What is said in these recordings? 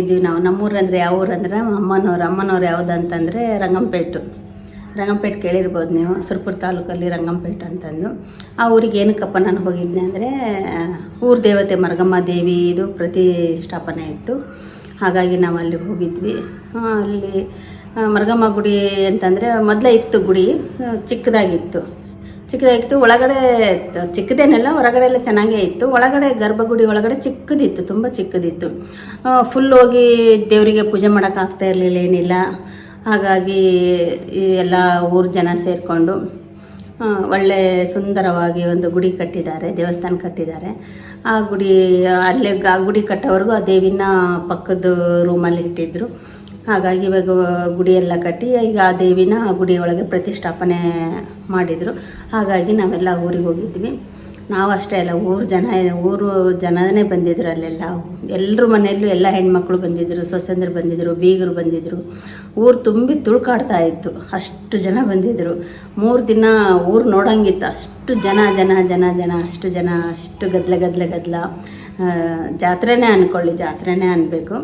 ಹೋಗಿದ್ದೀವಿ ನಾವು. ನಮ್ಮೂರು ಅಂದರೆ ಯಾವ ಊರಂದ್ರೆ ಅಮ್ಮನವ್ರು. ಅಮ್ಮನವ್ರು ಯಾವ್ದು ಅಂತಂದರೆ ರಂಗಂಪೇಟು. ರಂಗಂಪೇಟೆ ಕೇಳಿರ್ಬೋದು ನೀವು. ಸುರಪುರ ತಾಲೂಕಲ್ಲಿ ರಂಗಂಪೇಟೆ ಅಂತಂದು. ಆ ಊರಿಗೆ ಏನಕ್ಕಪ್ಪ ನಾನು ಹೋಗಿದ್ದೆ ಅಂದರೆ ಊರ ದೇವತೆ ಮರಗಮ್ಮ ದೇವಿ ಇದು ಪ್ರತಿಷ್ಠಾಪನೆ ಇತ್ತು. ಹಾಗಾಗಿ ನಾವು ಅಲ್ಲಿ ಹೋಗಿದ್ವಿ. ಅಲ್ಲಿ ಮರಗಮ್ಮ ಗುಡಿ ಅಂತಂದರೆ ಮೊದಲೇ ಇತ್ತು ಗುಡಿ ಚಿಕ್ಕದಾಗಿತ್ತು. ಚಿಕ್ಕದಾಗಿತ್ತು. ಒಳಗಡೆ, ಚಿಕ್ಕದೇನೆಲ್ಲ ಹೊರಗಡೆ ಎಲ್ಲ ಚೆನ್ನಾಗೇ ಇತ್ತು. ಒಳಗಡೆ ಗರ್ಭಗುಡಿ ಒಳಗಡೆ ಚಿಕ್ಕದಿತ್ತು, ತುಂಬ ಚಿಕ್ಕದಿತ್ತು. ಫುಲ್ ಹೋಗಿ ದೇವರಿಗೆ ಪೂಜೆ ಮಾಡೋಕ್ಕಾಗ್ತಾ ಇರಲಿಲ್ಲ, ಏನಿಲ್ಲ. ಹಾಗಾಗಿ ಎಲ್ಲ ಊರು ಜನ ಸೇರಿಕೊಂಡು ಒಳ್ಳೆ ಸುಂದರವಾಗಿ ಒಂದು ಗುಡಿ ಕಟ್ಟಿದ್ದಾರೆ, ದೇವಸ್ಥಾನ ಕಟ್ಟಿದ್ದಾರೆ. ಆ ಗುಡಿ, ಅಲ್ಲೇ, ಆ ಗುಡಿ ಕಟ್ಟೋವರೆಗೂ ಆ ದೇವಿನ ಪಕ್ಕದ ರೂಮಲ್ಲಿ ಇಟ್ಟಿದ್ರು. ಹಾಗಾಗಿ ಇವಾಗ ಗುಡಿ ಎಲ್ಲ ಕಟ್ಟಿ ಈಗ ಆ ದೇವಿನ ಆ ಗುಡಿಯೊಳಗೆ ಪ್ರತಿಷ್ಠಾಪನೆ ಮಾಡಿದರು. ಹಾಗಾಗಿ ನಾವೆಲ್ಲ ಊರಿಗೆ ಹೋಗಿದ್ವಿ. ನಾವು ಅಷ್ಟೇ ಅಲ್ಲ, ಊರು ಜನ, ಊರು ಜನನೇ ಬಂದಿದ್ರು ಅಲ್ಲೆಲ್ಲ. ಎಲ್ಲರ ಮನೆಯಲ್ಲೂ ಎಲ್ಲ ಹೆಣ್ಮಕ್ಳು ಬಂದಿದ್ದರು ಸೊಸೆಂದ್ರು ಬಂದಿದ್ದರು ಬೀಗರು ಬಂದಿದ್ದರು ಊರು ತುಂಬಿ ತುಳ್ಕಾಡ್ತಾ ಇತ್ತು. ಅಷ್ಟು ಜನ ಬಂದಿದ್ದರು ಮೂರು ದಿನ ಊರು ನೋಡಂಗಿತ್ತು. ಅಷ್ಟು ಜನ ಜನ ಜನ ಜನ, ಅಷ್ಟು ಜನ, ಅಷ್ಟು ಗದ್ಲ ಗದ್ಲ ಗದ್ಲ. ಜಾತ್ರೆನೇ ಅಂದ್ಕೊಳ್ಳಿ ಜಾತ್ರೆನೇ ಅನ್ನಬೇಕು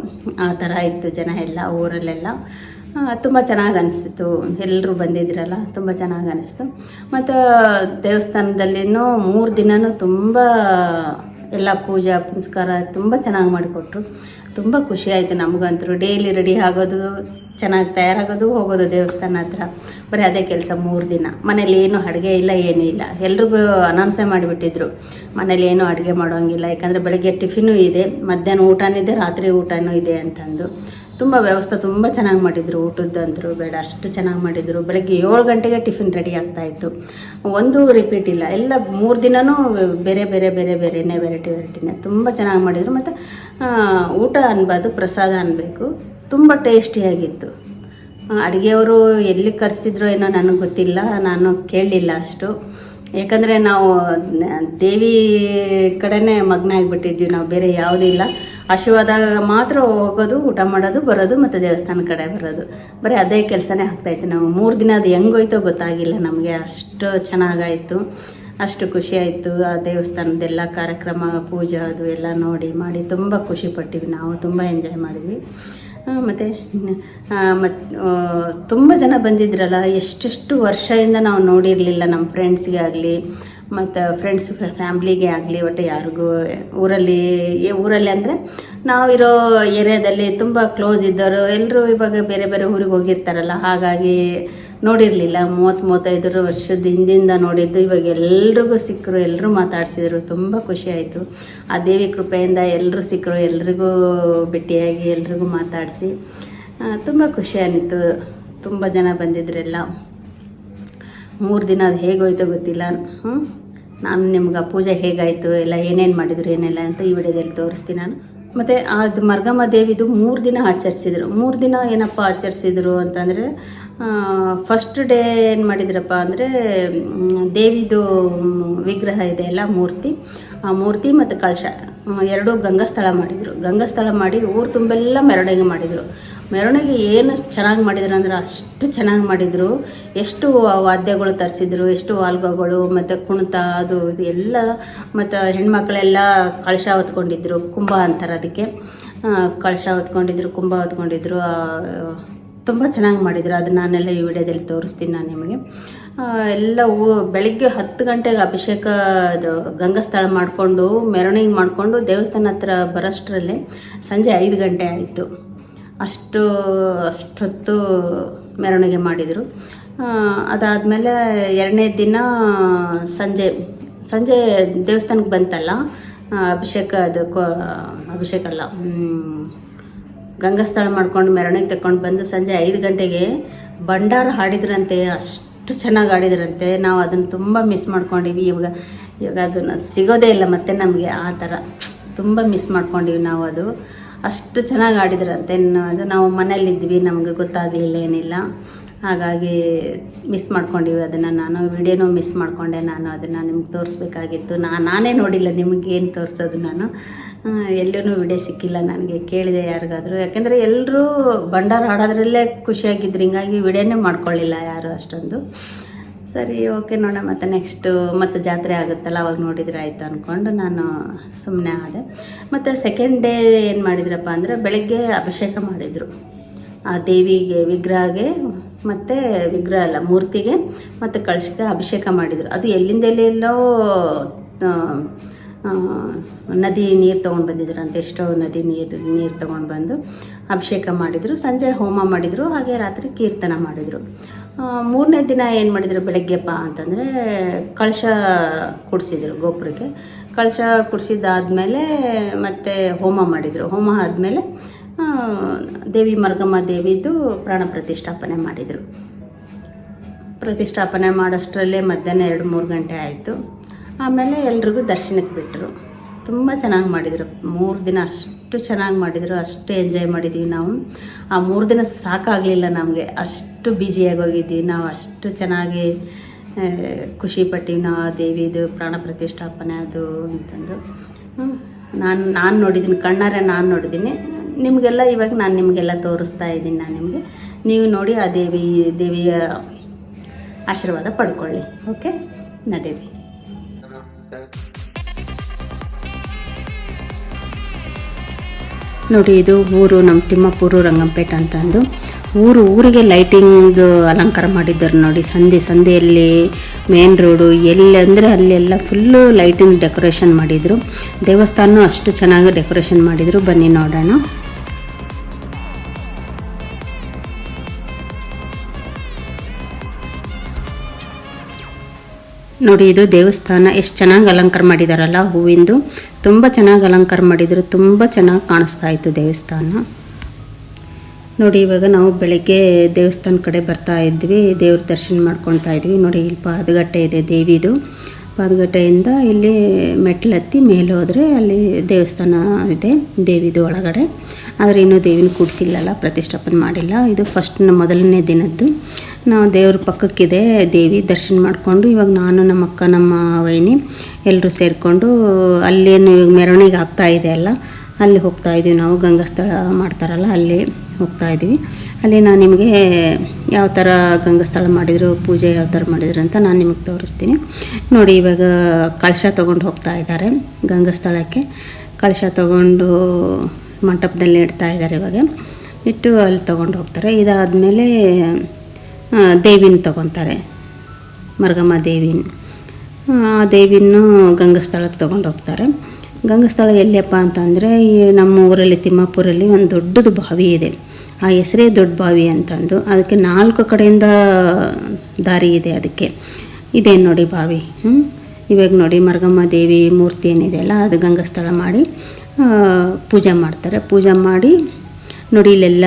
ಆ ಥರ ಇತ್ತು ಜನ ಎಲ್ಲ ಊರಲ್ಲೆಲ್ಲ. ತುಂಬ ಚೆನ್ನಾಗಿ ಅನಿಸ್ತು. ಎಲ್ಲರೂ ಬಂದಿದ್ರಲ್ಲ ತುಂಬ ಚೆನ್ನಾಗಿ ಅನಿಸ್ತು. ಮತ್ತು, ದೇವಸ್ಥಾನದಲ್ಲಿನೂ ಮೂರು ದಿನವೂ ತುಂಬ ಎಲ್ಲ ಪೂಜೆ, ಪುನಸ್ಕಾರ ತುಂಬ ಚೆನ್ನಾಗಿ ಮಾಡಿಕೊಟ್ರು. ತುಂಬ ಖುಷಿಯಾಯಿತು ನಮಗಂತೂ. ಡೈಲಿ ರೆಡಿ ಆಗೋದು, ಚೆನ್ನಾಗಿ ತಯಾರಾಗೋದು, ಹೋಗೋದು ದೇವಸ್ಥಾನ ಹತ್ರ. ಬರೀ ಅದೇ ಕೆಲಸ ಮೂರು ದಿನ. ಮನೇಲಿ ಏನು ಅಡುಗೆ ಇಲ್ಲ, ಏನೂ ಇಲ್ಲ. ಎಲ್ರಿಗೂ ಅನೌನ್ಸೇ ಮಾಡಿಬಿಟ್ಟಿದ್ರು. ಮನೇಲಿ ಏನು ಅಡುಗೆ ಮಾಡೋಂಗಿಲ್ಲ. ಯಾಕಂದರೆ ಬೆಳಗ್ಗೆ ಟಿಫಿನೂ ಇದೆ, ಮಧ್ಯಾಹ್ನ ಊಟನೂ ಇದೆ, ರಾತ್ರಿ ಊಟನೂ ಇದೆ ಅಂತಂದು. ತುಂಬ ವ್ಯವಸ್ಥೆ ತುಂಬ ಚೆನ್ನಾಗಿ ಮಾಡಿದರು ಊಟದ್ದಂತರೂ ಬೇಡ, ಅಷ್ಟು ಚೆನ್ನಾಗಿ ಮಾಡಿದರು. ಬೆಳಗ್ಗೆ ಏಳು ಗಂಟೆಗೆ ಟಿಫಿನ್ ರೆಡಿ ಆಗ್ತಾಯಿತ್ತು ಒಂದು ರಿಪೀಟ್ ಇಲ್ಲ, ಎಲ್ಲ ಮೂರು ದಿನವೂ ಬೇರೆ ಬೇರೆ ಬೇರೆ, ಬೇರೆನೇ ವೆರೈಟಿ ವೆರೈಟಿನೇ ತುಂಬ ಚೆನ್ನಾಗಿ ಮಾಡಿದರು. ಮತ್ತು ಊಟ ಅನ್ಬಾರ್ದು, ಪ್ರಸಾದ ಅನ್ನಬೇಕು ತುಂಬ ಟೇಸ್ಟಿಯಾಗಿತ್ತು ಅಡುಗೆಯವರು ಎಲ್ಲಿ ಕರೆಸಿದ್ರು ಏನೋ ನನಗೆ ಗೊತ್ತಿಲ್ಲ, ನಾನು ಕೇಳಲಿಲ್ಲ ಅಷ್ಟು. ಯಾಕಂದರೆ ನಾವು, ದೇವಿ ಕಡೆನೇ ಮಗ್ನ ಆಗಿಬಿಟ್ಟಿದ್ವಿ, ನಾವು ಬೇರೆ ಯಾವುದೂ ಇಲ್ಲ. ಹಸಿವಾದಾಗ ಮಾತ್ರ ಹೋಗೋದು, ಊಟ ಮಾಡೋದು, ಬರೋದು ಮತ್ತು ದೇವಸ್ಥಾನ ಕಡೆ ಬರೋದು. ಬರೀ ಅದೇ ಕೆಲಸನೇ ಆಗ್ತಾಯಿತ್ತು ನಾವು ಮೂರು ದಿನ ಅದು ಹೆಂಗೋಯ್ತೋ ಗೊತ್ತಾಗಿಲ್ಲ ನಮಗೆ. ಅಷ್ಟು ಚೆನ್ನಾಗಾಯಿತು. ಅಷ್ಟು ಖುಷಿ ಆಯಿತು. ಆ ದೇವಸ್ಥಾನದೆಲ್ಲ ಕಾರ್ಯಕ್ರಮ, ಪೂಜೆ ಅದು ಎಲ್ಲ ನೋಡಿ ಮಾಡಿ ತುಂಬ ಖುಷಿ ಪಟ್ಟಿವಿ ನಾವು. ತುಂಬ ಎಂಜಾಯ್ ಮಾಡಿದ್ವಿ. ಮತ್ತು ಮತ್ತು ತುಂಬ ಜನ ಬಂದಿದ್ರಲ್ಲ. ಎಷ್ಟೆಷ್ಟು ವರ್ಷದಿಂದ ನಾವು ನೋಡಿರಲಿಲ್ಲ ನಮ್ಮ ಫ್ರೆಂಡ್ಸ್ಗೆ ಆಗಲಿ. ಮತ್ತು ಫ್ರೆಂಡ್ಸ್ ಫ್ಯಾಮ್ಲಿಗೆ ಆಗಲಿ, ಒಟ್ಟು ಯಾರಿಗೂ, ಊರಲ್ಲಿ ಊರಲ್ಲಿ ಅಂದರೆ ನಾವಿರೋ ಏರಿಯಾದಲ್ಲಿ ತುಂಬ ಕ್ಲೋಸ್ ಇದ್ದವರು ಎಲ್ಲರೂ ಇವಾಗ ಬೇರೆ ಬೇರೆ ಊರಿಗೆ ಹೋಗಿರ್ತಾರಲ್ಲ, ಹಾಗಾಗಿ ನೋಡಿರಲಿಲ್ಲ. ಮೂವತ್ತು ಮೂವತ್ತೈದು ವರ್ಷದ ಹಿಂದಿಂದ ನೋಡಿದ್ದು, ಇವಾಗ ಎಲ್ರಿಗೂ ಸಿಕ್ಕರು ಎಲ್ಲರೂ ಮಾತಾಡಿಸಿದ್ರು, ತುಂಬ ಖುಷಿ ಆಯಿತು. ಆ ದೇವಿ ಕೃಪೆಯಿಂದ ಎಲ್ಲರೂ ಸಿಕ್ಕರು, ಎಲ್ರಿಗೂ ಭೇಟಿಯಾಗಿ, ಎಲ್ರಿಗೂ ಮಾತಾಡಿಸಿ. ತುಂಬ ಖುಷಿ ಅನ್ನಿತ್ತು ತುಂಬ ಜನ ಬಂದಿದ್ರೆಲ್ಲ. ಮೂರು ದಿನ ಅದು ಹೇಗೋಯ್ತೋ ಗೊತ್ತಿಲ್ಲ. ಹ್ಞೂ ನಾನು ನಿಮ್ಗೆ ಆ ಪೂಜೆ ಹೇಗಾಯಿತು, ಎಲ್ಲ ಏನೇನು ಮಾಡಿದ್ರು, ಏನೆಲ್ಲ ಅಂತ ಈ ವಿಡಿಯೋದಲ್ಲಿ ತೋರಿಸ್ತೀನಿ ನಾನು. ಮತ್ತು ಅದು ಮರ್ಗಮ್ಮ ದೇವಿದು ಮೂರು ದಿನ ಆಚರಿಸಿದ್ರು. ಮೂರು ದಿನ ಏನಪ್ಪ ಆಚರಿಸಿದ್ರು ಅಂತಂದರೆ ಫಸ್ಟ್ ಡೇ ಏನು ಮಾಡಿದ್ರಪ್ಪ ಅಂದರೆ ದೇವಿದು ವಿಗ್ರಹ ಇದೆ ಅಲ್ಲ ಮೂರ್ತಿ. ಆ ಮೂರ್ತಿ ಮತ್ತು ಕಳಶ. ಎರಡೂ ಗಂಗಾಸ್ಥಳ ಮಾಡಿದರು. ಗಂಗಾಸ್ಥಳ ಮಾಡಿ ಊರು ತುಂಬೆಲ್ಲ ಮೆರವಣಿಗೆ ಮಾಡಿದರು. ಮೆರವಣಿಗೆ ಏನು ಚೆನ್ನಾಗಿ ಮಾಡಿದ್ರು ಅಂದ್ರೆ ಅಷ್ಟು ಚೆನ್ನಾಗಿ ಮಾಡಿದರು. ಎಷ್ಟು ವಾದ್ಯಗಳು ತರಿಸಿದ್ರು, ಎಷ್ಟು ವಾಲ್ಗಗಳು, ಮತ್ತು ಕುಣಿತ, ಅದು ಇದು ಎಲ್ಲ, ಮತ್ತು ಹೆಣ್ಮಕ್ಳೆಲ್ಲ ಕಳಶ ಹೊತ್ಕೊಂಡಿದ್ರು, ಕುಂಭ ಅಂತಾರೆ ಅದಕ್ಕೆ. ಕಳಶ ಹೊತ್ಕೊಂಡಿದ್ರು, ಕುಂಭ ಹೊತ್ಕೊಂಡಿದ್ರು ತುಂಬ ಚೆನ್ನಾಗಿ ಮಾಡಿದರು. ಅದು ನಾನೆಲ್ಲ ಈ ವಿಡಿಯೋದಲ್ಲಿ ತೋರಿಸ್ತೀನಿ ನಾನು ನಿಮಗೆ. ಎಲ್ಲ ಬೆಳಿಗ್ಗೆ ಹತ್ತು ಗಂಟೆಗೆ ಅಭಿಷೇಕ ಅದು ಗಂಗಾಸ್ಥಳ ಮಾಡಿಕೊಂಡು, ಮೆರವಣಿಗೆ ಮಾಡಿಕೊಂಡು ದೇವಸ್ಥಾನ ಹತ್ರ ಬರೋಷ್ಟರಲ್ಲಿ ಸಂಜೆ ಐದು ಗಂಟೆ ಆಯಿತು. ಅಷ್ಟು, ಅಷ್ಟೊತ್ತು ಮೆರವಣಿಗೆ ಮಾಡಿದರು. ಅದಾದಮೇಲೆ ಎರಡನೇ ದಿನ ಸಂಜೆ ಸಂಜೆ ದೇವಸ್ಥಾನಕ್ಕೆ ಬಂತಲ್ಲ ಅಭಿಷೇಕ, ಅದು ಅಭಿಷೇಕ ಅಲ್ಲ ಗಂಗಾ ಗಂಗಾಸ್ಥಳ ಮಾಡ್ಕೊಂಡು ಮೆರವಣಿಗೆ ತಗೊಂಡು ಬಂದು ಸಂಜೆ ಐದು ಗಂಟೆಗೆ ಭಂಡಾರ ಹಾಡಿದ್ರಂತೆ ಅಷ್ಟು ಚೆನ್ನಾಗಿ ಆಡಿದ್ರಂತೆ. ನಾವು ಅದನ್ನು ತುಂಬ ಮಿಸ್ ಮಾಡ್ಕೊಂಡಿವಿ. ಇವಾಗ ಇವಾಗ ಅದನ್ನು ಸಿಗೋದೇ ಇಲ್ಲ ಮತ್ತೆ ನಮಗೆ ಆ ಥರ ತುಂಬ ಮಿಸ್ ಮಾಡ್ಕೊಂಡಿವಿ ನಾವು ಅದು. ಅಷ್ಟು ಚೆನ್ನಾಗಿ ಆಡಿದ್ರಂತೆ. ಅದು ನಾವು ಮನೇಲಿದ್ವಿ ನಮಗೆ ಗೊತ್ತಾಗಲಿಲ್ಲ ಏನಿಲ್ಲ. ಹಾಗಾಗಿ ಮಿಸ್ ಮಾಡ್ಕೊಂಡಿವಿ ಅದನ್ನು ನಾನು. ವಿಡಿಯೋನೂ ಮಿಸ್ ಮಾಡಿಕೊಂಡೆ ನಾನು. ಅದನ್ನು ನಿಮ್ಗೆ ತೋರಿಸ್ಬೇಕಾಗಿತ್ತು. ನಾನು ನಾನೇ ನೋಡಿಲ್ಲ ನಿಮಗೇನು ತೋರಿಸೋದು ನಾನು. ಎಲ್ಲೂ ವಿಡಿಯೋ ಸಿಕ್ಕಿಲ್ಲ ನನಗೆ, ಕೇಳಿದೆ ಯಾರಿಗಾದರೂ. ಯಾಕೆಂದರೆ ಎಲ್ಲರೂ ಭಂಡಾರ ಆಡೋದ್ರಲ್ಲೇ ಖುಷಿಯಾಗಿದ್ರು, ಹಿಂಗಾಗಿ ವಿಡಿಯೋನೇ ಮಾಡ್ಕೊಳ್ಳಿಲ್ಲ ಯಾರು ಅಷ್ಟೊಂದು. ಸರಿ ಓಕೆ ನೋಡೋಣ, ಮತ್ತೆ ನೆಕ್ಸ್ಟು ಮತ್ತೆ ಜಾತ್ರೆ ಆಗುತ್ತಲ್ಲ, ಅವಾಗ ನೋಡಿದರೆ ಆಯಿತು ಅಂದ್ಕೊಂಡು ನಾನು ಸುಮ್ಮನೆ ಆದೆ. ಮತ್ತು ಸೆಕೆಂಡ್ ಡೇ ಏನು ಮಾಡಿದ್ರಪ್ಪ ಅಂದರೆ, ಬೆಳಗ್ಗೆ ಅಭಿಷೇಕ ಮಾಡಿದರು. ಆ ದೇವಿಗೆ ವಿಗ್ರಹಗೆ, ಮತ್ತು ವಿಗ್ರಹ ಅಲ್ಲ, ಮೂರ್ತಿಗೆ, ಮತ್ತು ಕಳಶಕ್ಕೆ ಅಭಿಷೇಕ ಮಾಡಿದರು. ಅದು ಎಲ್ಲಿಂದ ಎಲ್ಲೆಲ್ಲೋ ನದಿ ನೀರು ತೊಗೊಂಡು ಬಂದಿದ್ರು ಅಂತ ಎಷ್ಟೋ ನದಿ ನೀರು ನೀರು ತೊಗೊಂಡು ಬಂದು ಅಭಿಷೇಕ ಮಾಡಿದರು, ಸಂಜೆ ಹೋಮ ಮಾಡಿದರು, ಹಾಗೆ ರಾತ್ರಿ ಕೀರ್ತನ ಮಾಡಿದರು. ಮೂರನೇ ದಿನ ಏನು ಮಾಡಿದರು ಬೆಳಗ್ಗೆಪ್ಪ ಅಂತಂದರೆ ಕಳಶ ಕುಡಿಸಿದ್ರು ಗೋಪುರಕ್ಕೆ. ಕಳಶ ಕುಡಿಸಿದ್ದಾದಮೇಲೆ ಮತ್ತೆ ಹೋಮ ಮಾಡಿದರು. ಹೋಮ ಆದಮೇಲೆ ದೇವಿ ಮರ್ಗಮ್ಮ ದೇವಿದು ಪ್ರಾಣ ಪ್ರತಿಷ್ಠಾಪನೆ ಮಾಡಿದರು. ಪ್ರತಿಷ್ಠಾಪನೆ ಮಾಡೋಷ್ಟರಲ್ಲೇ ಮಧ್ಯಾಹ್ನ ಎರಡು ಮೂರು ಗಂಟೆ ಆಯಿತು. ಆಮೇಲೆ ಎಲ್ರಿಗೂ ದರ್ಶನಕ್ಕೆ ಬಿಟ್ಟರು ತುಂಬ ಚೆನ್ನಾಗಿ ಮಾಡಿದರು. ಮೂರು ದಿನ ಅಷ್ಟು ಚೆನ್ನಾಗಿ ಮಾಡಿದರು. ಅಷ್ಟು ಎಂಜಾಯ್ ಮಾಡಿದ್ವಿ ನಾವು. ಆ ಮೂರು ದಿನ ಸಾಕಾಗಲಿಲ್ಲ ನಮಗೆ. ಅಷ್ಟು ಬ್ಯುಸಿಯಾಗಿ ಹೋಗಿದ್ವಿ. ನಾವು ಅಷ್ಟು ಚೆನ್ನಾಗಿ ಖುಷಿ ಪಟ್ಟಿವಿ. ನಾವು ಆ ದೇವಿದು ಪ್ರಾಣ ಪ್ರತಿಷ್ಠಾಪನೆ ಅದು ಅಂತಂದು. ನಾನು ನಾನು ನೋಡಿದ್ದೀನಿ ಕಣ್ಣಾರೆ ನಾನು ನೋಡಿದ್ದೀನಿ ನಿಮಗೆಲ್ಲ ಇವಾಗ ನಾನು ನಿಮಗೆಲ್ಲ ತೋರಿಸ್ತಾ ಇದ್ದೀನಿ ನಾನು ನಿಮಗೆ. ನೀವು ನೋಡಿ ಆ ದೇವಿ, ದೇವಿಯ ಆಶೀರ್ವಾದ ಪಡ್ಕೊಳ್ಳಿ. ಓಕೆ ನಡೀರಿ. ನೋಡಿ, ಇದು ಊರು ನಮ್ಮ ತಿಮ್ಮಪ್ಪೂರು ರಂಗಂಪೇಟೆ ಅಂತಂದು. ಊರು, ಊರಿಗೆ ಲೈಟಿಂಗ್ ಅಲಂಕಾರ ಮಾಡಿದ್ದಾರೆ ನೋಡಿ. ಸಂಧಿ, ಸಂಧಿಯಲ್ಲಿ ಮೇನ್ ರೋಡು, ಎಲ್ಲಿ ಅಂದರೆ ಅಲ್ಲೆಲ್ಲ ಫುಲ್ಲು ಲೈಟಿಂಗ್ ಡೆಕೋರೇಷನ್ ಮಾಡಿದರು. ದೇವಸ್ಥಾನ ಅಷ್ಟು ಚೆನ್ನಾಗಿ ಡೆಕೋರೇಷನ್ ಮಾಡಿದರು. ಬನ್ನಿ ನೋಡೋಣ. ನೋಡಿ, ಇದು ದೇವಸ್ಥಾನ. ಎಷ್ಟು ಚೆನ್ನಾಗಿ ಅಲಂಕಾರ ಮಾಡಿದಾರಲ್ಲ ಹೂವಿಂದು. ತುಂಬ ಚೆನ್ನಾಗಿ ಅಲಂಕಾರ ಮಾಡಿದರು, ತುಂಬ ಚೆನ್ನಾಗಿ ಕಾಣಿಸ್ತಾ ಇತ್ತು ದೇವಸ್ಥಾನ. ನೋಡಿ, ಇವಾಗ ನಾವು ಬೆಳಗ್ಗೆ ದೇವಸ್ಥಾನ ಕಡೆ ಬರ್ತಾ ಇದ್ವಿ, ದೇವ್ರ ದರ್ಶನ ಮಾಡ್ಕೊತಾ ಇದ್ವಿ. ನೋಡಿ, ಇಲ್ಲಿ ಪಾದಗಟ್ಟೆ ಇದೆ ದೇವಿದು. ಪಾದಗಟ್ಟೆಯಿಂದ ಇಲ್ಲಿ ಮೆಟ್ಲತ್ತಿ ಮೇಲೆ ಹೋದರೆ ಅಲ್ಲಿ ದೇವಸ್ಥಾನ ಇದೆ, ದೇವಿದು ಒಳಗಡೆ. ಆದರೆ ಇನ್ನೂ ದೇವಿನ ಕೂಡಿಸಿಲ್ಲಲ್ಲ, ಪ್ರತಿಷ್ಠಾಪನೆ ಮಾಡಿಲ್ಲ. ಇದು ಫಸ್ಟ್ ಮೊದಲನೇ ದಿನದ್ದು. ನಾವು ದೇವ್ರ ಪಕ್ಕಕ್ಕಿದೆ ದೇವಿ ದರ್ಶನ ಮಾಡಿಕೊಂಡು, ಇವಾಗ ನಾನು ನಮ್ಮ ಅಕ್ಕ, ನಮ್ಮ ವೈನಿ ಎಲ್ಲರೂ ಸೇರಿಕೊಂಡು ಅಲ್ಲೇನು ಮೆರವಣಿಗೆ ಆಗ್ತಾ ಇದೆ ಅಲ್ಲ, ಅಲ್ಲಿ ಹೋಗ್ತಾ ಇದ್ದೀವಿ ನಾವು, ಗಂಗಾಸ್ಥಳ ಮಾಡ್ತಾರಲ್ಲ, ಅಲ್ಲಿ ಹೋಗ್ತಾ ಇದ್ದೀವಿ. ಅಲ್ಲಿ ನಾನು ನಿಮಗೆ ಯಾವ ಥರ ಗಂಗಾಸ್ಥಳ ಮಾಡಿದರು, ಪೂಜೆ ಯಾವ ಥರ ಮಾಡಿದ್ರು ಅಂತ ನಾನು ನಿಮಗೆ ತೋರಿಸ್ತೀನಿ. ನೋಡಿ, ಇವಾಗ ಕಳಶ ತೊಗೊಂಡು ಹೋಗ್ತಾ ಇದ್ದಾರೆ ಗಂಗಾಸ್ಥಳಕ್ಕೆ. ಕಳಶ ತೊಗೊಂಡು ಮಂಟಪದಲ್ಲಿ ಇಡ್ತಾ ಇದ್ದಾರೆ ಇವಾಗ. ಇಟ್ಟು ಅಲ್ಲಿ ತೊಗೊಂಡು ಹೋಗ್ತಾರೆ. ಇದಾದಮೇಲೆ ದೇವಿನ ತೊಗೊತಾರೆ. ಮರ್ಗಮ್ಮ ದೇವಿನ. ಆ ದೇವಿನೂ ಗಂಗಸ್ಥಳಕ್ಕೆ ತೊಗೊಂಡು ಹೋಗ್ತಾರೆ. ಗಂಗಸ್ಥಳ ಎಲ್ಲಿಯಪ್ಪ ಅಂತಂದರೆ, ಈ ನಮ್ಮ ಊರಲ್ಲಿ, ತಿಮ್ಮಾಪುರಲ್ಲಿ ಒಂದು ದೊಡ್ಡದು ಬಾವಿ ಇದೆ. ಆ ಹೆಸರೇ ದೊಡ್ಡ ಬಾವಿ ಅಂತಂದು. ಅದಕ್ಕೆ ನಾಲ್ಕು ಕಡೆಯಿಂದ ದಾರಿ ಇದೆ ಅದಕ್ಕೆ. ಇದೆ ನೋಡಿ ಬಾವಿ? ಇವಾಗ ನೋಡಿ ಮರ್ಗಮ್ಮ ದೇವಿ ಮೂರ್ತಿ ಏನಿದೆ ಅಲ್ಲ, ಅದು ಗಂಗಸ್ಥಳ ಮಾಡಿ ಪೂಜೆ ಮಾಡ್ತಾರೆ. ಪೂಜೆ ಮಾಡಿ ನೋಡಿ, ಇಲ್ಲೆಲ್ಲ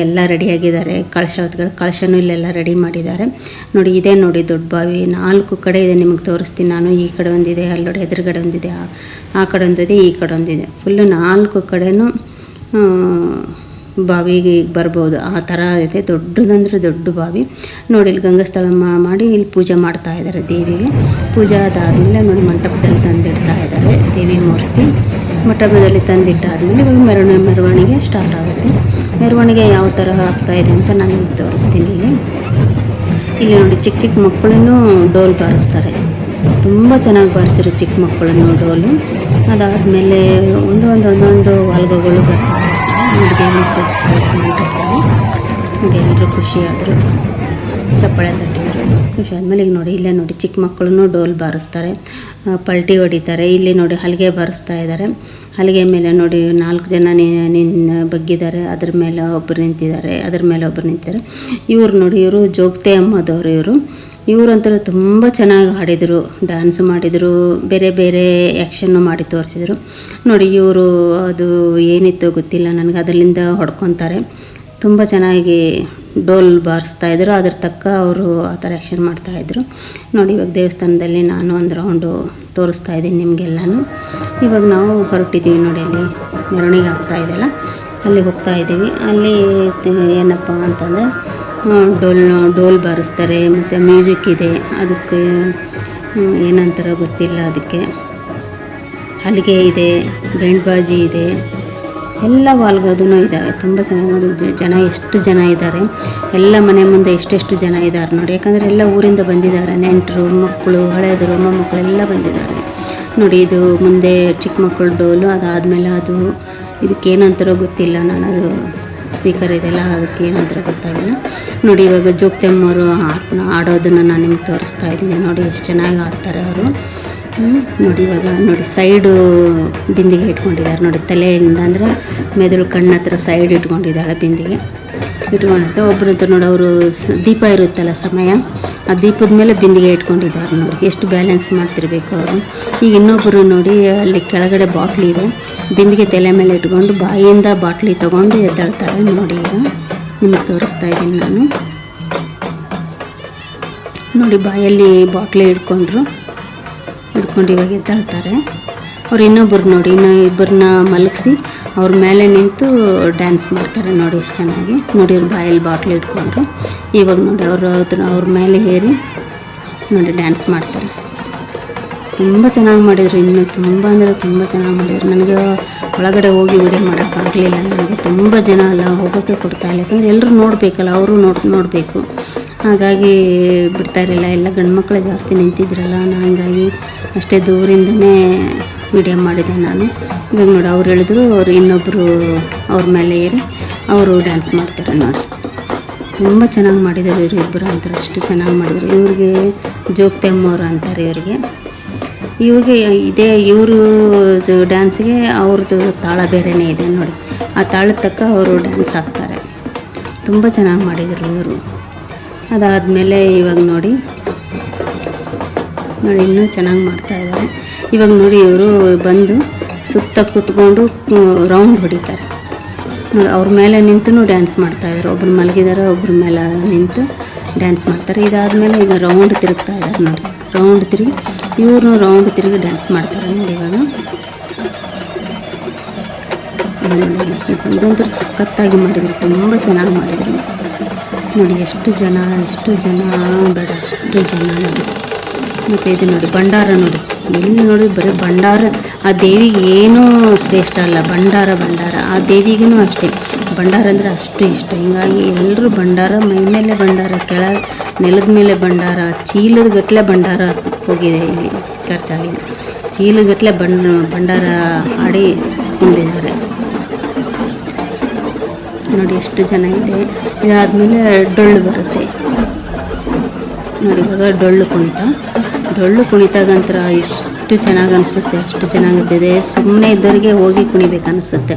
ಎಲ್ಲ ರೆಡಿಯಾಗಿದ್ದಾರೆ ಕಳಶ ಹೊತ್ಗಳು, ಕಳಶನೂ ಇಲ್ಲೆಲ್ಲ ರೆಡಿ ಮಾಡಿದ್ದಾರೆ. ನೋಡಿ, ಇದೆ ನೋಡಿ, ದೊಡ್ಡ ಬಾವಿ. ನಾಲ್ಕು ಕಡೆ ಇದೆ ನಿಮಗೆ ತೋರಿಸ್ತೀನಿ ನಾನು. ಈ ಕಡೆ ಒಂದಿದೆ, ಅಲ್ಲಿ ನೋಡಿ, ಎದುರುಗಡೆ ಒಂದಿದೆ, ಆ- ಕಡೆ ಒಂದಿದೆ, ಈ ಕಡೆ ಒಂದಿದೆ. ಫುಲ್ಲು ನಾಲ್ಕು ಕಡೆನೂ ಬಾವಿಗೆ ಬರ್ಬೋದು. ಆ ಥರ ಇದೆ. ದೊಡ್ಡದಂದ್ರೆ ದೊಡ್ಡ ಬಾವಿ. ನೋಡಿ, ಇಲ್ಲಿ ಗಂಗಾಸ್ಥಳ ಮಾಡಿ ಇಲ್ಲಿ ಪೂಜೆ ಮಾಡ್ತಾ ಇದ್ದಾರೆ ದೇವಿಗೆ. ಪೂಜೆ ಅದಾದಮೇಲೆ ನೋಡಿ, ಮಂಟಪದಲ್ಲಿ ತಂದಿಡ್ತಾ ಇದ್ದಾರೆ ದೇವಿ ಮೂರ್ತಿ. ಮಂಟಪದಲ್ಲಿ ತಂದಿಟ್ಟಾದ್ಮೇಲೆ ಇವಾಗ ಮೆರವಣಿಗೆ ಮೆರವಣಿಗೆ ಸ್ಟಾರ್ಟ್ ಆಗುತ್ತೆ. ಮೆರವಣಿಗೆ ಯಾವ ಥರ ಆಗ್ತಾ ಇದೆ ಅಂತ ನಾನು ತೋರಿಸ್ತೀನಿ ಇಲ್ಲಿ. ಇಲ್ಲಿ ನೋಡಿ, ಚಿಕ್ಕ ಚಿಕ್ಕ ಮಕ್ಕಳನ್ನು ಡೋಲ್ ಬಾರಿಸ್ತಾರೆ. ತುಂಬ ಚೆನ್ನಾಗಿ ಬಾರಿಸಿರು ಚಿಕ್ಕ ಮಕ್ಕಳನ್ನು ಡೋಲು. ಅದಾದಮೇಲೆ ಒಂದು ಒಂದು ಒಂದೊಂದು ವಾಲ್ಗೋಗಳು ಬರ್ತಾ ಇರ್ತವೆ ದೇವಿ ಕೂರಿಸ್ತಾ ಇರ್ತಾರೆ ನೋಡಿ ಎಲ್ಲರೂ ಖುಷಿಯಾದರು. ಚಪ್ಪಾಳೆ ಆದಮೇಲೆ ಈಗ ನೋಡಿ, ಇಲ್ಲೇ ನೋಡಿ ಚಿಕ್ಕ ಮಕ್ಕಳನ್ನು ಡೋಲ್ ಬಾರಿಸ್ತಾರೆ. ಪಲ್ಟಿ ಹೊಡಿತಾರೆ. ಇಲ್ಲಿ ನೋಡಿ ಹಲಿಗೆ ಬಾರಿಸ್ತಾ ಇದ್ದಾರೆ. ಹಲಿಗೆ ಮೇಲೆ ನೋಡಿ ನಾಲ್ಕು ಜನ ನಿನ್ನ ಬಗ್ಗಿದ್ದಾರೆ. ಅದ್ರ ಮೇಲೆ ಒಬ್ಬರು ನಿಂತಿದ್ದಾರೆ. ಅದ್ರ ಮೇಲೆ ಒಬ್ಬರು ನಿಂತಿದ್ದಾರೆ. ಇವರು ನೋಡಿ, ಇವರು ಜೋಗ್ತೆ ಅಮ್ಮದವರು ಇವರು. ಇವರಂತೂ ತುಂಬ ಚೆನ್ನಾಗಿ ಹಾಡಿದರು ಡ್ಯಾನ್ಸ್ ಮಾಡಿದರು, ಬೇರೆ ಬೇರೆ ಆ್ಯಕ್ಷನ್ನು ಮಾಡಿ ತೋರಿಸಿದ್ರು. ನೋಡಿ ಇವರು ಅದು ಏನಿತ್ತು ಗೊತ್ತಿಲ್ಲ, ನನಗೆ ಅದರಿಂದ ಹೊಡ್ಕೊತಾರೆ. ತುಂಬ ಚೆನ್ನಾಗಿ ಡೋಲ್ ಬಾರಿಸ್ತಾ ಇದ್ರು. ಅದ್ರ ತಕ್ಕ ಅವರು ಆ ಥರ ಆ್ಯಕ್ಷನ್ ಮಾಡ್ತಾಯಿದ್ರು ನೋಡಿ, ಇವಾಗ ದೇವಸ್ಥಾನದಲ್ಲಿ ನಾನು ಒಂದು ರೌಂಡು ತೋರಿಸ್ತಾ ಇದ್ದೀನಿ ನಿಮಗೆಲ್ಲನೂ. ಇವಾಗ ನಾವು ಹೊರಟಿದ್ದೀವಿ ನೋಡಿ, ಅಲ್ಲಿ ಮೆರವಣಿಗೆ ಆಗ್ತಾ ಇದೆಯಲ್ಲ ಅಲ್ಲಿ. ಹೋಗ್ತಾ ಇದ್ದೀವಿ. ಅಲ್ಲಿ ಏನಪ್ಪ ಅಂತಂದರೆ ಡೋಲ್ ಡೋಲ್ ಬಾರಿಸ್ತಾರೆ, ಮತ್ತು ಮ್ಯೂಸಿಕ್ ಇದೆ. ಅದಕ್ಕೆ ಏನಂತಾರೋ ಗೊತ್ತಿಲ್ಲ ಅದಕ್ಕೆ. ಹಲಿಗೆ ಇದೆ, ಬೆಂಡ್ಬಾಜಿ ಇದೆ. ಎಲ್ಲ ವಾಲ್ಗೋದೂ ಇದ್ದಾವೆ ತುಂಬ ಚೆನ್ನಾಗಿ ನೋಡಿ ಜನ ಎಷ್ಟು ಜನ ಇದ್ದಾರೆ ಎಲ್ಲ ಮನೆ ಮುಂದೆ ಎಷ್ಟೆಷ್ಟು ಜನ ಇದ್ದಾರೆ ನೋಡಿ. ಯಾಕಂದರೆ ಎಲ್ಲ ಊರಿಂದ ಬಂದಿದ್ದಾರೆ. ನೆಂಟರು, ಮಕ್ಕಳು ಹಳೆಯದರು ಮೊಮ್ಮಕ್ಕಳು ಎಲ್ಲ ಬಂದಿದ್ದಾರೆ. ನೋಡಿ, ಇದು ಮುಂದೆ ಚಿಕ್ಕ ಮಕ್ಕಳು ಡೋಲು, ಅದಾದಮೇಲೆ ಅದು ಇದಕ್ಕೇನು ಅಂತಾರೋ ಗೊತ್ತಿಲ್ಲ. ನಾನು ಅದು ಸ್ಪೀಕರ್ ಇದೆಲ್ಲ ಅದಕ್ಕೆ ಏನಂತಾರೋ ಗೊತ್ತಾಗಿಲ್ಲ. ನೋಡಿ, ಇವಾಗ ಜೋಗ್ತಮ್ಮವರು ಆಡೋದನ್ನು ನಾನು ನಿಮ್ಗೆ ತೋರಿಸ್ತಾ ಇದ್ದೀನಿ. ನೋಡಿ, ಎಷ್ಟು ಚೆನ್ನಾಗಿ ಆಡ್ತಾರೆ ಅವರು. ನೋಡಿ, ಇವಾಗ ನೋಡಿ ಸೈಡು ಬಿಂದಿಗೆ ಇಟ್ಕೊಂಡಿದ್ದಾರೆ. ನೋಡಿ, ತಲೆಯಿಂದ ಅಂದರೆ ಮೆದುಳು ಕಣ್ಣ ಹತ್ರ ಸೈಡ್ ಇಟ್ಕೊಂಡಿದ್ದಾಳೆ ಬಿಂದಿಗೆ. ಇಟ್ಕೊಂಡಿರ್ತಾರೆ ಒಬ್ಬರಂತ ನೋಡಿ, ಅವರು ದೀಪ ಇರುತ್ತಲ್ಲ ಸಮಯ, ಆ ದೀಪದ ಮೇಲೆ ಬಿಂದಿಗೆ ಇಟ್ಕೊಂಡಿದ್ದಾರೆ ನೋಡಿ. ಎಷ್ಟು ಬ್ಯಾಲೆನ್ಸ್ ಮಾಡ್ತಿರ್ಬೇಕು ಅವರು. ಈಗ ಇನ್ನೊಬ್ಬರು ನೋಡಿ, ಅಲ್ಲಿ ಕೆಳಗಡೆ ಬಾಟ್ಲಿ ಇದೆ. ಬಿಂದಿಗೆ ತಲೆ ಮೇಲೆ ಇಟ್ಕೊಂಡು ಬಾಯಿಯಿಂದ ಬಾಟ್ಲಿ ತೊಗೊಂಡು ಎದ್ದಾಳ್ತಾರೆ ನೋಡಿ ಈಗ. ನಿಮಗೆ ತೋರಿಸ್ತಾ ಇದ್ದೀನಿ ನಾನು. ನೋಡಿ, ಬಾಯಲ್ಲಿ ಬಾಟ್ಲಿ ಇಟ್ಕೊಂಡ್ರು. ಹಿಡ್ಕೊಂಡು ಇವಾಗ ಎದ್ದಾಳ್ತಾರೆ. ಅವ್ರು ಇನ್ನೊಬ್ಬರು ನೋಡಿ, ಇನ್ನೂ ಇಬ್ಬರನ್ನ ಮಲಗಿಸಿ ಅವ್ರ ಮೇಲೆ ನಿಂತು ಡ್ಯಾನ್ಸ್ ಮಾಡ್ತಾರೆ ನೋಡಿ ಎಷ್ಟು ಚೆನ್ನಾಗಿ. ನೋಡಿ ಅವ್ರ ಬಾಯಲ್ಲಿ ಬಾಟ್ಲಿ ಇಟ್ಕೊಂಡ್ರು. ಇವಾಗ ನೋಡಿ ಅವರು ಅದ್ರ ಅವ್ರ ಮೇಲೆ ಏರಿ ನೋಡಿ ಡ್ಯಾನ್ಸ್ ಮಾಡ್ತಾರೆ. ತುಂಬ ಚೆನ್ನಾಗಿ ಮಾಡಿದರು ಇನ್ನು, ತುಂಬ ಅಂದರೆ ತುಂಬ ಚೆನ್ನಾಗಿ ಮಾಡಿದರು. ನನಗೆ ಒಳಗಡೆ ಹೋಗಿ ವಿಡಿಯೋ ಮಾಡೋಕ್ಕಾಗಲಿಲ್ಲ. ನನಗೆ ತುಂಬ ಜನ ಅಲ್ಲ ಹೋಗೋಕ್ಕೆ ಕೊಡ್ತಾ ಇಲ್ಲ ಯಾಕಂದರೆ ಎಲ್ಲರೂ ನೋಡಬೇಕಲ್ಲ, ಅವರು ನೋಡಿ, ನೋಡಬೇಕು. ಹಾಗಾಗಿ ಬಿಡ್ತಾ ಇರಲಿಲ್ಲ. ಎಲ್ಲ ಗಂಡು ಮಕ್ಕಳು ಜಾಸ್ತಿ ನಿಂತಿದ್ರಲ್ಲ ನಾನು ಹಂಗಾಗಿ ಅಷ್ಟೇ ದೂರಿಂದನೇ ವಿಡಿಯೋ ಮಾಡಿದೆ ನಾನು. ಇವಾಗ ನೋಡಿ, ಅವ್ರು ಹೇಳಿದ್ರು, ಅವ್ರು ಇನ್ನೊಬ್ಬರು ಅವ್ರ ಮೇಲೆ ಏರಿ ಅವರು ಡ್ಯಾನ್ಸ್ ಮಾಡ್ತಾರೆ ನೋಡಿ. ತುಂಬ ಚೆನ್ನಾಗಿ ಮಾಡಿದ್ದಾರೆ ಇವರು ಇಬ್ಬರು ಅಂತಾರೆ ಅಷ್ಟು ಚೆನ್ನಾಗಿ ಮಾಡಿದರು. ಇವ್ರಿಗೆ ಜೋಗ್ತೆಮ್ಮವ್ರು ಅಂತಾರೆ ಇವರಿಗೆ. ಇವ್ರಿಗೆ ಇದೇ, ಇವರು ಡ್ಯಾನ್ಸ್ಗೆ ಅವ್ರದ್ದು ತಾಳ ಬೇರೆಯೇ ಇದೆ ನೋಡಿ. ಆ ತಾಳದ ತಕ್ಕ ಅವರು ಡ್ಯಾನ್ಸ್ ಹಾಕ್ತಾರೆ. ತುಂಬ ಚೆನ್ನಾಗಿ ಮಾಡಿದರು ಇವರು. ಅದಾದಮೇಲೆ ಇವಾಗ ನೋಡಿ. ನೋಡಿ, ಇನ್ನೂ ಚೆನ್ನಾಗಿ ಮಾಡ್ತಾಯಿದ್ದಾರೆ ಇವಾಗ ನೋಡಿ, ಇವರು ಬಂದು ಸುತ್ತ ಕೂತ್ಕೊಂಡು ರೌಂಡ್ ಹೊಡಿತಾರೆ. ನೋಡಿ, ಅವ್ರ ಮೇಲೆ ನಿಂತು ಡ್ಯಾನ್ಸ್ ಮಾಡ್ತಾ ಇದ್ದಾರೆ ಒಬ್ರು ಮಲಗಿದ್ದಾರೆ ಒಬ್ರ ಮೇಲೆ ನಿಂತು ಡ್ಯಾನ್ಸ್ ಮಾಡ್ತಾರೆ. ಇದಾದಮೇಲೆ ಈಗ ರೌಂಡ್ ತಿರುಗ್ತಾ ಇದ್ದಾರೆ ನೋಡಿ. ರೌಂಡ್ ತಿರುಗಿ ಇವರು ರೌಂಡ್ ತಿರುಗಿ ಡ್ಯಾನ್ಸ್ ಮಾಡ್ತಾರೆ ನೋಡಿ ಇವಾಗ. ಇದಂತೂ ಸಖತ್ತಾಗಿ ಮಾಡಿದರು. ತುಂಬ ಚೆನ್ನಾಗಿ ಮಾಡಿದರು. ನೋಡಿ, ಎಷ್ಟು ಜನ ಎಷ್ಟು ಜನ, ಬೇಡ, ಅಷ್ಟು ಜನ ನೋಡಿ. ಮತ್ತು ಇದು ನೋಡಿ, ಭಂಡಾರ ನೋಡಿ. ಎಲ್ಲಿ ನೋಡಿ, ಬರೀ ಭಂಡಾರ. ಆ ದೇವಿಗೆ ಏನೂ ಶ್ರೇಷ್ಠ ಅಲ್ಲ, ಭಂಡಾರ ಭಂಡಾರ. ಆ ದೇವಿಗೂ ಅಷ್ಟೇ. ಭಂಡಾರ ಅಂದರೆ ಅಷ್ಟು ಇಷ್ಟ. ಹಿಂಗಾಗಿ ಎಲ್ಲರೂ ಭಂಡಾರ, ಮೈ ಮೇಲೆ ಭಂಡಾರ, ಕೆಳ, ನೆಲದ ಮೇಲೆ ಭಂಡಾರ, ಚೀಲದ ಗಟ್ಟಲೆ ಭಂಡಾರ ಹೋಗಿದೆ ಇಲ್ಲಿ ಖರ್ಚಾಗಿ ಚೀಲದ ಗಟ್ಟಲೆ ಬಂಡ್ ಭಂಡಾರ ಆಡಿ ಹೊಂದಿದ್ದಾರೆ ನೋಡಿ ಎಷ್ಟು ಇದೆ. ಇದಾದಮೇಲೆ ಡೊಳ್ಳು ಬರುತ್ತೆ. ನೋಡಿ ಇವಾಗ ಡೊಳ್ಳು ಕುಣಿತ. ಡೊಳ್ಳು ಕುಣಿತಾಗಂತರ ಎಷ್ಟು ಚೆನ್ನಾಗಿ ಅನಿಸುತ್ತೆ, ಅಷ್ಟು ಚೆನ್ನಾಗುತ್ತಿದೆ ಸುಮ್ಮನೆ ಇದ್ದವರಿಗೆ ಹೋಗಿ ಕುಣಿಬೇಕು ಅನಿಸುತ್ತೆ.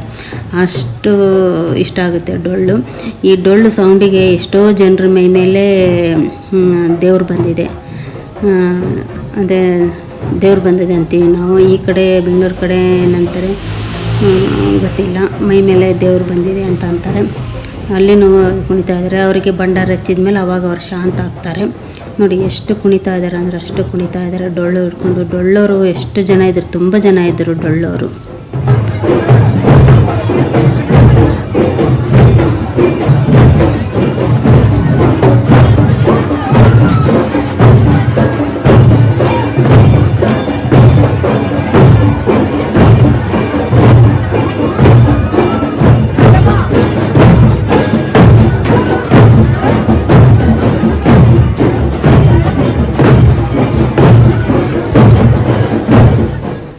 ಅಷ್ಟು ಇಷ್ಟ ಆಗುತ್ತೆ ಡೊಳ್ಳು. ಈ ಡೊಳ್ಳು ಸೌಂಡಿಗೆ ಎಷ್ಟೋ ಜನರ ಮೈ ಮೇಲೆ ದೇವ್ರು ಬಂದಿದೆ. ಅದೇ ದೇವ್ರು ಬಂದಿದೆ ಅಂತೀವಿ ನಾವು. ಈ ಕಡೆ ಬೆಂಗಳೂರು ಕಡೆ ಏನಂತಾರೆ ಗೊತ್ತಿಲ್ಲ. ಮೈ ಮೇಲೆ ದೇವ್ರು ಬಂದಿದೆ ಅಂತ ಅಂತಾರೆ. ಅಲ್ಲಿನೂ ಕುಣಿತಾ ಇದ್ದಾರೆ. ಅವರಿಗೆ ಭಂಡಾರ ಹಚ್ಚಿದ ಮೇಲೆ ಅವಾಗ ಅವ್ರು ಶಾಂತ ಆಗ್ತಾರೆ. ನೋಡಿ, ಎಷ್ಟು ಕುಣಿತಾ ಇದ್ದಾರೆ ಅಂದರೆ ಅಷ್ಟು ಕುಣಿತಾ ಇದ್ದಾರೆ. ಡೊಳ್ಳು ಹಿಡ್ಕೊಂಡು, ಡೊಳ್ಳೋರು ಎಷ್ಟು ಜನ ಇದ್ದರು ತುಂಬ ಜನ ಇದ್ದರು ಡೊಳ್ಳೋರು.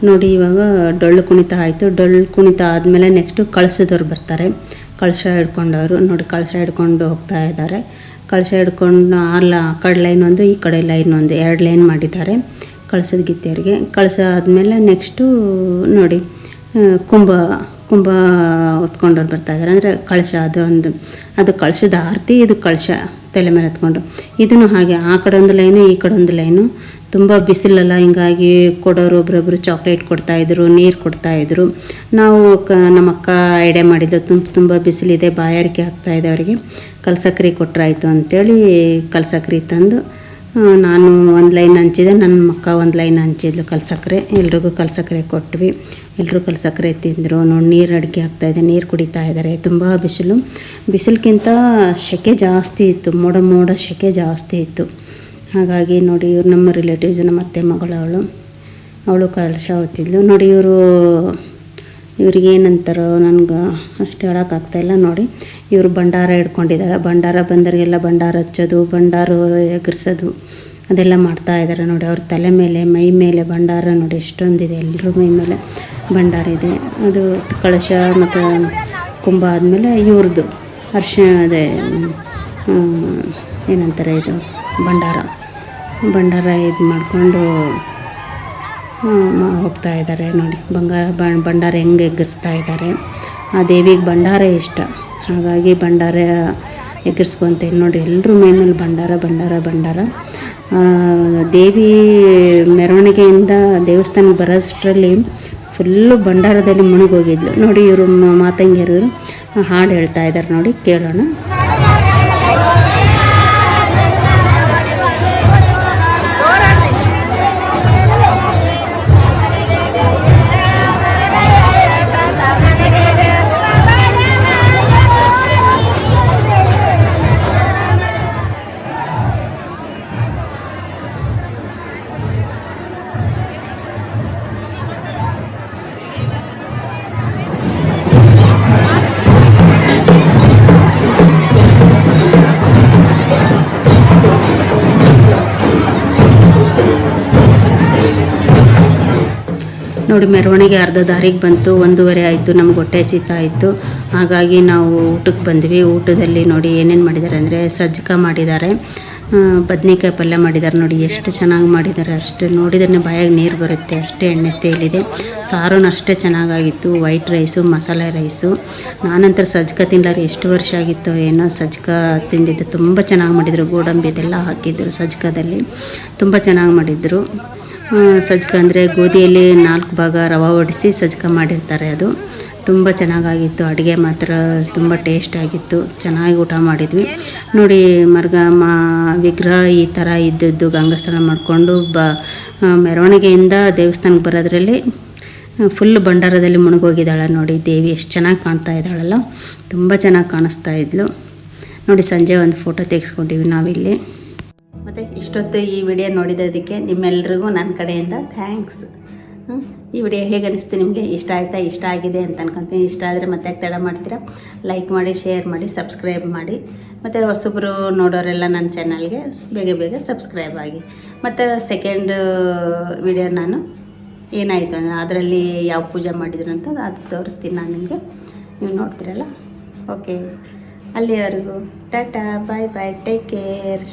ನೋಡಿ ಇವಾಗ ಡೊಳ್ಳು ಕುಣಿತ ಆಯಿತು. ಡೊಳ್ಳು ಕುಣಿತ ಆದಮೇಲೆ ನೆಕ್ಸ್ಟು ಕಳಸದವ್ರು ಬರ್ತಾರೆ. ಕಳಶ ಹಿಡ್ಕೊಂಡವರು. ನೋಡಿ ಕಳಶ ಹಿಡ್ಕೊಂಡು ಹೋಗ್ತಾ ಇದ್ದಾರೆ. ಕಳಶ ಹಿಡ್ಕೊಂಡು ಆ ಲ ಆ ಕಡೆ ಲೈನ್ ಒಂದು, ಈ ಕಡೆ ಲೈನ್ ಒಂದು, ಎರಡು ಲೈನ್ ಮಾಡಿದ್ದಾರೆ ಕಳಸದ ಗೀತೆಯವ್ರಿಗೆ. ಕಳಶ ಆದಮೇಲೆ ನೆಕ್ಸ್ಟು ನೋಡಿ ಕುಂಭ ಕುಂಭ ಹೊತ್ಕೊಂಡವ್ರು ಬರ್ತಾ ಇದ್ದಾರೆ. ಅಂದರೆ ಕಳಶ ಅದು ಒಂದು, ಅದು ಕಳಶದ ಆರತಿ, ಇದು ಕಳಶ ತಲೆ ಮೇಲೆ ಹತ್ಕೊಂಡು ಇದನ್ನು ಹಾಗೆ, ಆ ಕಡೆ ಒಂದು ಲೈನು, ಈ ಕಡೆ ಒಂದು ಲೈನು. ತುಂಬ ಬಿಸಿಲಲ್ಲ, ಹಿಂಗಾಗಿ ಕೊಡೋರು ಒಬ್ರೊಬ್ರು ಚಾಕ್ಲೇಟ್ ಕೊಡ್ತಾಯಿದ್ರು ನೀರು ಕೊಡ್ತಾಯಿದ್ರು ನಾವು ಕ ನಮ್ಮ ಅಕ್ಕ ಮಾಡಿದ್ದು ತುಂಬ ತುಂಬ ಬಿಸಿಲಿದೆ, ಬಾಯಾರಿಕೆ ಆಗ್ತಾಯಿದೆ ಅವರಿಗೆ. ಕಲ್ಸಕ್ರಿ ಕೊಟ್ಟರಾಯ್ತು ಅಂಥೇಳಿ ಕಲ್ಸಕ್ರಿ ತಂದು ನಾನು ಒಂದು ಲೈನ್ ಹಂಚಿದೆ ನನ್ನ ಅಕ್ಕ ಒಂದು ಲೈನ್ ಹಂಚಿದ್ಲು ಕಲ್ಸಕ್ರೆ. ಎಲ್ರಿಗೂ ಕಲ್ಸಕ್ರೆ ಕೊಟ್ವಿ. ಎಲ್ಲರೂ ಕಲ್ಸಕ್ರೆ ತಿಂದರು. ನೋಡಿ, ನೀರು ಅಡುಗೆ ಆಗ್ತಾಯಿದೆ ನೀರು ಕುಡಿತಾ ಇದ್ದಾರೆ ತುಂಬ ಬಿಸಿಲು. ಬಿಸಿಲಿಗಿಂತ ಸೆಕೆ ಜಾಸ್ತಿ ಇತ್ತು. ಮೋಡ ಮೋಡ ಸೆಕೆ ಜಾಸ್ತಿ ಇತ್ತು. ಹಾಗಾಗಿ ನೋಡಿ ಇವ್ರು ನಮ್ಮ ರಿಲೇಟಿವ್ಸ್ ನಮ್ಮ ಅತ್ತೆ ಮಗಳು ಅವಳು. ಕಲಶ ಓದ್ತಿದ್ಲು ನೋಡಿ ಇವರು, ಇವ್ರಿಗೆ ಏನಂತಾರೋ ನನಗೆ ಅಷ್ಟು ಹೇಳೋಕ್ಕಾಗ್ತಾಯಿಲ್ಲ ನೋಡಿ. ಇವರು ಭಂಡಾರ ಇಟ್ಕೊಂಡಿದ್ದಾರೆ ಭಂಡಾರ ಬಂದರಿಗೆಲ್ಲ ಭಂಡಾರ ಹಚ್ಚೋದು, ಭಂಡಾರ ಎಗರ್ಸೋದು, ಅದೆಲ್ಲ ಮಾಡ್ತಾ ಇದ್ದಾರೆ ನೋಡಿ. ಅವ್ರ ತಲೆ ಮೇಲೆ, ಮೈ ಮೇಲೆ ಭಂಡಾರ ನೋಡಿ. ಎಷ್ಟೊಂದಿದೆ. ಎಲ್ಲರೂ ಮೈ ಮೇಲೆ ಭಂಡಾರ ಇದೆ. ಅದು ಕಳಶ ಮತ್ತು ಕುಂಭ ಆದಮೇಲೆ ಇವ್ರದ್ದು ಅರ್ಶ ಅದೇ ಏನಂತಾರೆ ಇದು? ಭಂಡಾರ. ಭಂಡಾರ ಇದು ಮಾಡಿಕೊಂಡು ಹೋಗ್ತಾ ಇದ್ದಾರೆ ನೋಡಿ. ಬಂಗಾರ ಭಂಡಾರ ಹೆಂಗೆ ಎಗ್ಗರಿಸ್ತಾ ಇದ್ದಾರೆ ಆ ದೇವಿಗೆ ಭಂಡಾರ ಇಷ್ಟ. ಹಾಗಾಗಿ ಭಂಡಾರ ಎಗ್ಗರಿಸ್ಕೊತೇನೆ ನೋಡಿ. ಎಲ್ಲರೂ ಮೈ ಮೇಲೆ ಭಂಡಾರ ಭಂಡಾರ ಭಂಡಾರ. ದೇವಿ ಮೆರವಣಿಗೆಯಿಂದ ದೇವಸ್ಥಾನಕ್ಕೆ ಬರೋಷ್ಟರಲ್ಲಿ ಫುಲ್ಲು ಭಂಡಾರದಲ್ಲಿ ಮುಳುಗೋಗಿದ್ಲು ನೋಡಿ ಇವರು ಮಾತಂಗಿಯರು ಹಾಡು ಹೇಳ್ತಾ ಇದ್ದಾರೆ ನೋಡಿ, ಕೇಳೋಣ. ನೋಡಿ, ಮೆರವಣಿಗೆ ಅರ್ಧ ದಾರಿಗೆ ಬಂತು, ಒಂದೂವರೆ ಆಯಿತು, ನಮ್ಗೆ ಹೊಟ್ಟೆ ಸೀತ ಇತ್ತು. ಹಾಗಾಗಿ ನಾವು ಊಟಕ್ಕೆ ಬಂದ್ವಿ. ಊಟದಲ್ಲಿ ನೋಡಿ ಏನೇನು ಮಾಡಿದ್ದಾರೆ ಅಂದರೆ ಸಜ್ಜಕ ಮಾಡಿದ್ದಾರೆ. ಬದ್ನೆಕಾಯಿ ಪಲ್ಯ ಮಾಡಿದ್ದಾರೆ ನೋಡಿ, ಎಷ್ಟು ಚೆನ್ನಾಗಿ ಮಾಡಿದ್ದಾರೆ ಅಷ್ಟು. ನೋಡಿದ್ರೆ ಬಾಯಾಗಿ ನೀರು ಬರುತ್ತೆ, ಅಷ್ಟೇ ಎಣ್ಣೆ ತೇಲಿದೆ. ಸಾರೂ ಅಷ್ಟೇ ಚೆನ್ನಾಗಾಗಿತ್ತು, ವೈಟ್ ರೈಸು, ಮಸಾಲೆ ರೈಸು. ನಾನಂತರ ಸಜ್ಜಕ ತಿನ್ನಲಾರೆ ಎಷ್ಟು ವರ್ಷ ಆಗಿತ್ತು ಏನೋ, ಸಜ್ಜಕ ತಿಂದಿದ್ದು ತುಂಬ ಚೆನ್ನಾಗಿ ಮಾಡಿದರು. ಗೋಡಂಬಿ ಇದೆಲ್ಲ ಹಾಕಿದ್ರು ಸಜ್ಜಕದಲ್ಲಿ. ತುಂಬ ಚೆನ್ನಾಗಿ ಮಾಡಿದರು. ಸಜ್ಜಕ ಅಂದರೆ ಗೋಧಿಯಲ್ಲಿ ನಾಲ್ಕು ಭಾಗ ರವೆ ಹೊಡಿಸಿ ಸಜ್ಕ ಮಾಡಿರ್ತಾರೆ ಅದು. ತುಂಬ ಚೆನ್ನಾಗಾಗಿತ್ತು. ಅಡುಗೆ ಮಾತ್ರ ತುಂಬ ಟೇಸ್ಟ್ ಆಗಿತ್ತು. ಚೆನ್ನಾಗಿ ಊಟ ಮಾಡಿದ್ವಿ. ನೋಡಿ ಮರ್ಗ ಮಾ ವಿಗ್ರಹ ಈ ಥರ ಇದ್ದದ್ದು ಗಂಗಾಸ್ನಾನ ಮಾಡಿಕೊಂಡು ಬ ಮೆರವಣಿಗೆಯಿಂದ ದೇವಸ್ಥಾನಕ್ಕೆ ಬರೋದ್ರಲ್ಲಿ ಫುಲ್ ಭಂಡಾರದಲ್ಲಿ ಮುಳುಗೋಗಿದ್ದಾಳೆ ನೋಡಿ, ದೇವಿ ಎಷ್ಟು ಚೆನ್ನಾಗಿ ಕಾಣ್ತಾ ಇದ್ದಾಳಲ್ಲ. ತುಂಬ ಚೆನ್ನಾಗಿ ಕಾಣಿಸ್ತಾ ಇದ್ಲು. ನೋಡಿ, ಸಂಜೆ ಒಂದು ಫೋಟೋ ತೆಗೆಸ್ಕೊಂಡಿವಿ ನಾವಿಲ್ಲಿ. ಮತ್ತು ಇಷ್ಟೊತ್ತು ಈ ವಿಡಿಯೋ ನೋಡಿದ್ದಕ್ಕೆ ನಿಮ್ಮೆಲ್ರಿಗೂ ನನ್ನ ಕಡೆಯಿಂದ ಥ್ಯಾಂಕ್ಸ್. ಈ ವಿಡಿಯೋ ಹೇಗೆ ಅನಿಸ್ತು ನಿಮಗೆ? ಇಷ್ಟ ಆಯಿತಾ? ಇಷ್ಟ ಆಗಿದೆ ಅಂತ ಅನ್ಕೊಂತೀನಿ. ಇಷ್ಟ ಆದರೆ ಮತ್ತೆ ತಡ ಮಾಡ್ತೀರಾ? ಲೈಕ್ ಮಾಡಿ ಶೇರ್ ಮಾಡಿ ಸಬ್ಸ್ಕ್ರೈಬ್ ಮಾಡಿ. ಮತ್ತು ಹೊಸಬ್ರು ನೋಡೋರೆಲ್ಲ ನನ್ನ ಚಾನಲ್ಗೆ ಬೇಗ ಬೇಗ ಸಬ್ಸ್ಕ್ರೈಬ್ ಆಗಿ. ಮತ್ತು ಸೆಕೆಂಡ್ ವಿಡಿಯೋ ನಾನು ಏನಾಯಿತು ಅಂದರೆ ಅದರಲ್ಲಿ ಯಾವ ಪೂಜೆ ಮಾಡಿದ್ರು ಅಂತ ಅದು ತೋರಿಸ್ತೀನಿ ನಾನು ನಿಮಗೆ. ನೀವು ನೋಡ್ತೀರಲ್ಲ? ಓಕೆ ಅಲ್ಲಿವರೆಗೂ. Tata bye bye take care